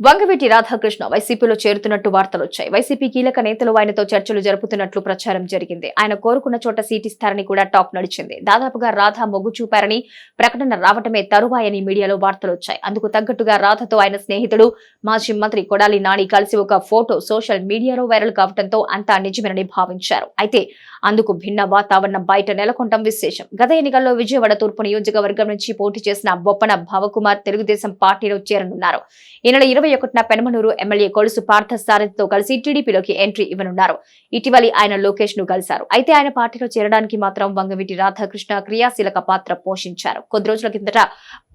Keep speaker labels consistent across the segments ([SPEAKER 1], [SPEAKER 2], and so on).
[SPEAKER 1] వంగవీటి రాధాకృష్ణ వైసీపీలో చేరుతున్నట్టు వార్తలు వచ్చాయి. వైసీపీ కీలక నేతలు ఆయనతో చర్చలు జరుపుతున్నట్లు ప్రచారం జరిగింది. ఆయన కోరుకున్న చోట సీటిస్తారని కూడా టాక్ నడిచింది. దాదాపుగా రాధా మొగ్గు చూపారని ప్రకటన రావటమే తరువాయని మీడియాలో వార్తలు వచ్చాయి. అందుకు తగ్గట్టుగా రాధతో ఆయన స్నేహితుడు మాజీ మంత్రి కొడాలి నాని కలిసి ఒక ఫోటో సోషల్ మీడియాలో వైరల్ కావడంతో అంతా నిజమేనని భావించారు. అయితే అందుకు భిన్న వాతావరణం బయట నెలకొంటం విశేషం. గత ఎన్నికల్లో విజయవాడ తూర్పు నియోజకవర్గం నుంచి పోటీ చేసిన బొప్పన భావకుమార్ తెలుగుదేశం పార్టీలో చేరనున్నారు. ఈ నెల ఇరవై ఒకటిన పెనమనూరు ఎమ్మెల్యే కొలుసు పార్థ సారథితో కలిసి టీడీపీలోకి ఎంట్రీ ఇవ్వనున్నారు. ఇటీవలి ఆయన లోకేష్ను కలిశారు. అయితే ఆయన పార్టీలో చేరడానికి మాత్రం వంగవీటి రాధాకృష్ణ క్రియాశీలక పాత్ర పోషించారు. కొద్ది రోజుల కిందట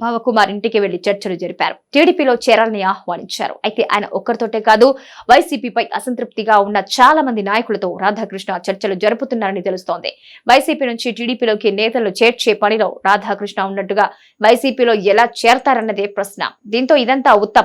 [SPEAKER 1] భవకుమార్ ఇంటికి వెళ్ళి చర్చలు జరిపారు. టీడీపీలో చేరాలని ఆహ్వానించారు. అయితే ఆయన ఒక్కరితోటే కాదు వైసీపీపై అసంతృప్తిగా ఉన్న చాలా మంది నాయకులతో రాధాకృష్ణ చర్చలు జరుపుతున్నారని తెలుస్తోంది. వైసీపీ నుంచి టీడీపీలోకి నేతలు చేర్చే పనిలో రాధాకృష్ణ ఉన్నట్టుగా వైసీపీలో ఎలా చేరతారన్నదే ప్రశ్న. దీంతో ఇదంతా ఉత్త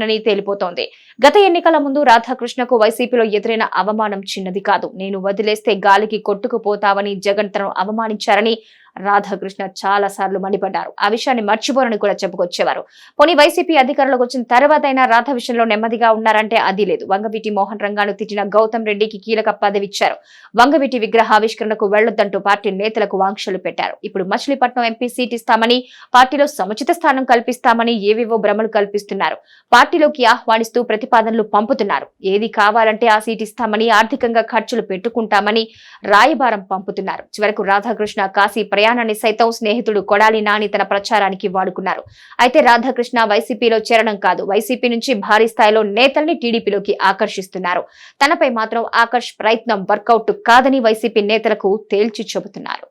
[SPEAKER 1] ప్రచారమేనని తేలిపోతోంది. గత ఎన్నికల ముందు రాధాకృష్ణకు వైసీపీలో ఎదురైన అవమానం చిన్నది కాదు. నేను వదిలేస్తే గాలికి కొట్టుకుపోతావని జగన్ తనను అవమానించారని రాధాకృష్ణ చాలా సార్లు మండిపడ్డారు. ఆ విషయాన్ని మర్చిపోరని కూడా చెప్పుకొచ్చేవారు. పోనీ వైసీపీ అధికారంలోకి వచ్చిన తర్వాత అయినా రాధ విషయంలో నెమ్మదిగా ఉన్నారంటే అది లేదు. వంగవీటి మోహన్ రంగాను తిట్టిన గౌతమ్ రెడ్డికి కీలక పదవిచ్చారు వంగవీటి విగ్రహావిష్కరణకు వెళ్ళొద్దంటూ పార్టీ నేతలకు ఆంక్షలు పెట్టారు. ఇప్పుడు మచిలీపట్నం ఎంపీ సీట్ ఇస్తామని పార్టీలో సముచిత స్థానం కల్పిస్తామని ఏవేవో భ్రమలు కల్పిస్తున్నారు. పార్టీలోకి ఆహ్వానిస్తూ ప్రతిపాదనలు పంపుతున్నారు. ఏది కావాలంటే ఆ సీట్ ఇస్తామని ఆర్థికంగా ఖర్చులు పెట్టుకుంటామని రాయబారం పంపుతున్నారు. చివరకు రాధాకృష్ణ కాశీ ప్రయాణాన్ని సైతం స్నేహితుడు కొడాలి నాని తన ప్రచారానికి వాడుకున్నారు. అయితే రాధాకృష్ణ వైసీపీలో చేరడం కాదు. వైసీపీ నుంచి భారీ స్థాయిలో నేతల్ని టీడీపీలోకి ఆకర్షిస్తున్నారు. తనపై మాత్రం ఆకర్ష్ ప్రయత్నం వర్కౌట్ కాదని వైసీపీ నేతలకు తేల్చి చెబుతున్నారు.